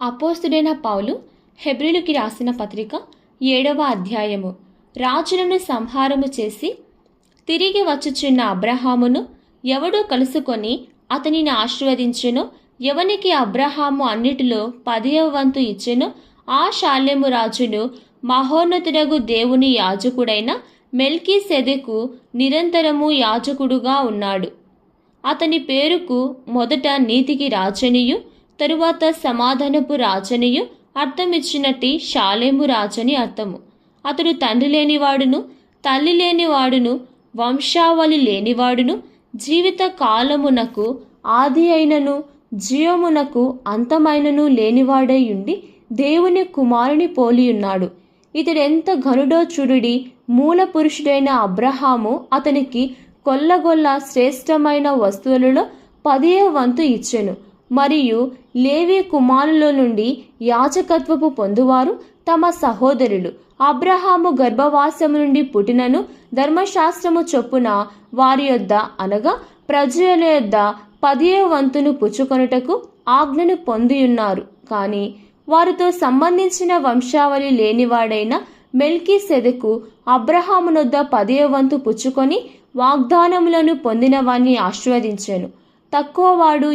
అపోస్తుడైన పౌలు హెబ్రిలుకి రాసిన పత్రిక ఏడవ అధ్యాయము. రాజులను సంహారము చేసి తిరిగి వచ్చుచున్న అబ్రహామును ఎవడో కలుసుకొని అతనిని ఆశీర్వదించెను ఎవనికి అబ్రహాము అన్నిటిలో పదివ వంతు ఇచ్చెను ఆ శాల్యము రాజును మహోన్నతుడగు దేవుని యాజకుడైన మెల్కీ సెదెకు నిరంతరము యాజకుడుగా ఉన్నాడు. అతని పేరుకు మొదట నీతికి రాజనియు తరువాత సమాధానపు రాజనియు అర్థమిచ్చినట్టి శాలేము రాజని అర్థము. అతడు తండ్రి లేనివాడును తల్లి లేనివాడును వంశావళి లేనివాడును జీవిత కాలమునకు ఆది అయినను జీవమునకు అంతమైనను లేనివాడై ఉండి దేవుని కుమారుని పోలియున్నాడు. ఇతడెంత ఘనుడో చురుడి మూల పురుషుడైన అబ్రహాము అతనికి కొల్లగొల్ల శ్రేష్టమైన వస్తువులలో పదియ వంతు ఇచ్చెను. మరియు లేవి కుమారుల నుండి యాచకత్వపు పొందువారు తమ సహోదరులు. అబ్రహాము గర్భవాసము నుండి పుట్టినను ధర్మశాస్త్రము చొప్పున వారి యొద్ద అనగా ప్రజల యొద్ద పదియ వంతును పుచ్చుకొనుటకు ఆజ్ఞను పొందియున్నారు. కానీ వారితో సంబంధించిన వంశావళి లేనివాడైన మెల్కీ సెదకు అబ్రహామునొద్ద పదియ వంతు పుచ్చుకొని వాగ్దానములను పొందిన వాణ్ణి ఆశీర్వదించాను. తక్కువ వాడు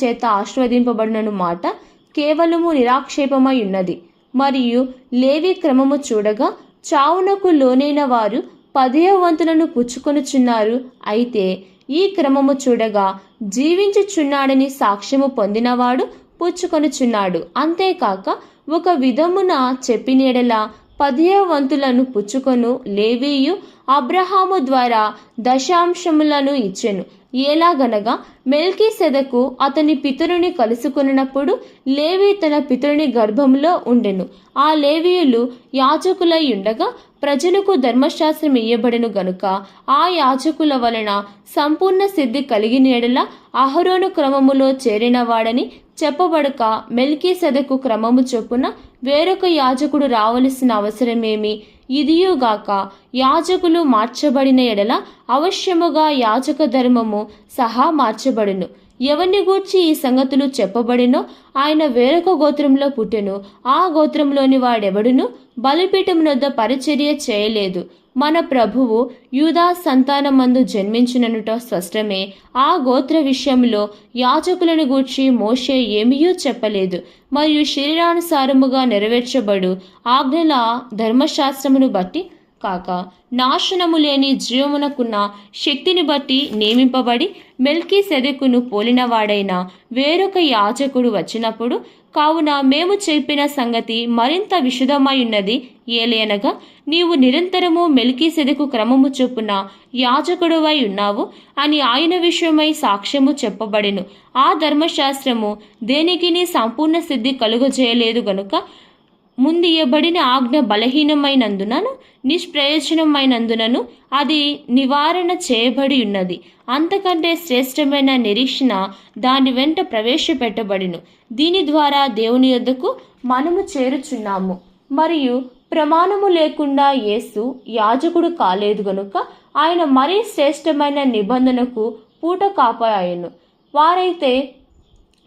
చేత ఆశీర్వదింపబడినను మాట కేవలము నిరాక్షేపమై ఉన్నది మరియు లేవి క్రమము చూడగా చావునకు లోనైన వారు పదియ వంతులను పుచ్చుకొనుచున్నారు అయితే ఈ క్రమము చూడగా జీవించుచున్నాడని సాక్ష్యము పొందినవాడు పుచ్చుకొనుచున్నాడు అంతేకాక ఒక విధమున చెప్పినేడలా పదియ వంతులను పుచ్చుకొను లేవీయు అబ్రహాము ద్వారా దశాంశములను ఇచ్చెను. ఎలాగనగా మెల్కీ సెదకు అతని పితరుని కలుసుకున్నప్పుడు లేవి తన పితరుని గర్భంలో ఉండెను. ఆ లేవీయులు యాచకులై ఉండగా ప్రజలకు ధర్మశాస్త్రం ఇయ్యబడెను గనుక ఆ యాచకుల వలన సంపూర్ణ సిద్ధి కలిగినేడల అహరోను క్రమములో చేరినవాడని చెప్పబడక మెల్కీ సెదకు క్రమము చొప్పున వేరొక యాజకుడు రావలసిన అవసరమేమి? ఇదియుగాక యాజకులు మార్చబడిన ఎడల అవశ్యముగా యాజక ధర్మము సహా మార్చబడును. ఎవరిని గూర్చి ఈ సంగతులు చెప్పబడినో ఆయన వేరొక గోత్రంలో పుట్టెను. ఆ గోత్రంలోని వాడెవడును? బలిపీఠమునొద్ద పరిచర్య చేయలేదు. మన ప్రభువు యూదా సంతానమందు జన్మించిననుట స్పష్టమే. ఆ గోత్ర విషయంలో యాజకులను గూర్చి మోషే ఏమీయూ చెప్పలేదు. మరియు శరీరానుసారముగా నెరవేర్చబడు ఆజ్ఞల ధర్మశాస్త్రమును బట్టి కాక నాశనము లేని జీవమునకున్న శక్తిని బట్టి నియమింపబడి మెల్కీ సెదెకును పోలినవాడైన వేరొక యాజకుడు వచ్చినప్పుడు కావున మేము చెప్పిన సంగతి మరింత విశదమై ఉన్నది ఏలేనగా నీవు నిరంతరము మెల్కీ సెదకు క్రమము చొప్పున యాజకుడువై ఉన్నావు అని ఆయన విషయమై సాక్ష్యము చెప్పబడెను. ఆ ధర్మశాస్త్రము దేనికిని సంపూర్ణ సిద్ధి కలుగజేయలేదు గనుక ముందు ఇవ్వబడిన ఆజ్ఞ బలహీనమైనందునను నిష్ప్రయోజనమైనందునను అది నివారణ చేయబడి ఉన్నది అంతకంటే శ్రేష్టమైన నిరీక్షణ దాని వెంట ప్రవేశపెట్టబడిను. దీని ద్వారా దేవుని యొద్దకు మనము చేరుచున్నాము. మరియు ప్రమాణము లేకుండా యేసు యాజకుడు కాలేదు గనుక ఆయన మరీ శ్రేష్టమైన నిబంధనకు పూట కాపాయను వారైతే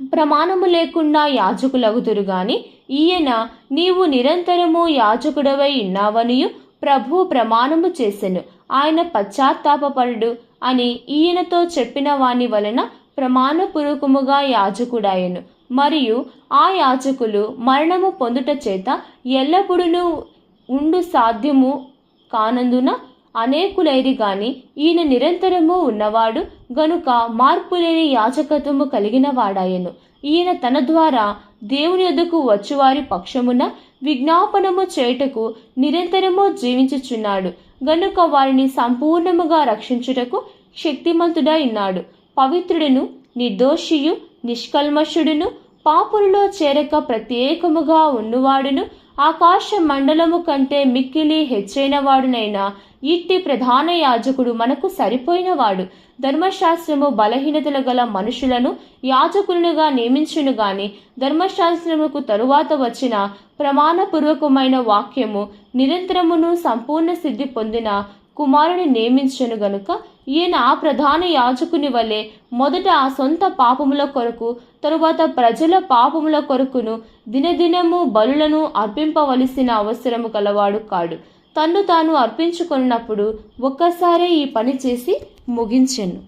ప్రమాణము లేకుండా యాజకులగుతురు గాని ఈయన నీవు నిరంతరము యాజకుడవై ఉన్నావనియు ప్రభు ప్రమాణము చేసెను. ఆయన పశ్చాత్తాపపరుడు అని ఈయనతో చెప్పిన వాని వలన ప్రమాణపూర్వకముగా యాజకుడాయను. మరియు ఆ యాజకులు మరణము పొందుట చేత ఎల్లప్పుడూ ఉండు సాధ్యము కానందున అనేకులైరి గాని ఈయన నిరంతరము ఉన్నవాడు గనుక మార్పులేని యాచకత్వము కలిగిన వాడాయను ఈయన తన ద్వారా దేవుని యొద్దకు వచ్చువారి పక్షమున విజ్ఞాపనము చేయుటకు నిరంతరము జీవించుచున్నాడు. గనుక వారిని సంపూర్ణముగా రక్షించుటకు శక్తిమంతుడై ఉన్నాడు పవిత్రుడును నిర్దోషియు నిష్కల్మషుడును పాపులలో చేరక ప్రత్యేకముగా ఉన్నవాడును ఆకాశ మండలము కంటే మిక్కిలి హెచ్చైన వాడునైనా ఇట్టి ప్రధాన యాజకుడు మనకు సరిపోయినవాడు ధర్మశాస్త్రము బలహీనతలు గల మనుషులను యాజకులుగా నియమించును గాని ధర్మశాస్త్రముకు తరువాత వచ్చిన ప్రమాణపూర్వకమైన వాక్యము నిరంతరమును సంపూర్ణ సిద్ధి పొందిన కుమారుని నియమించను గనుక ఈయన ఆ ప్రధాన యాజకుని వలె మొదట ఆ సొంత పాపముల కొరకు తరువాత ప్రజల పాపముల కొరకును దినదినము బలులను అర్పింపవలసిన అవసరము కలవాడు కాడు. తన్ను తాను అర్పించుకున్నప్పుడు ఒక్కసారే ఈ పని చేసి ముగించెను.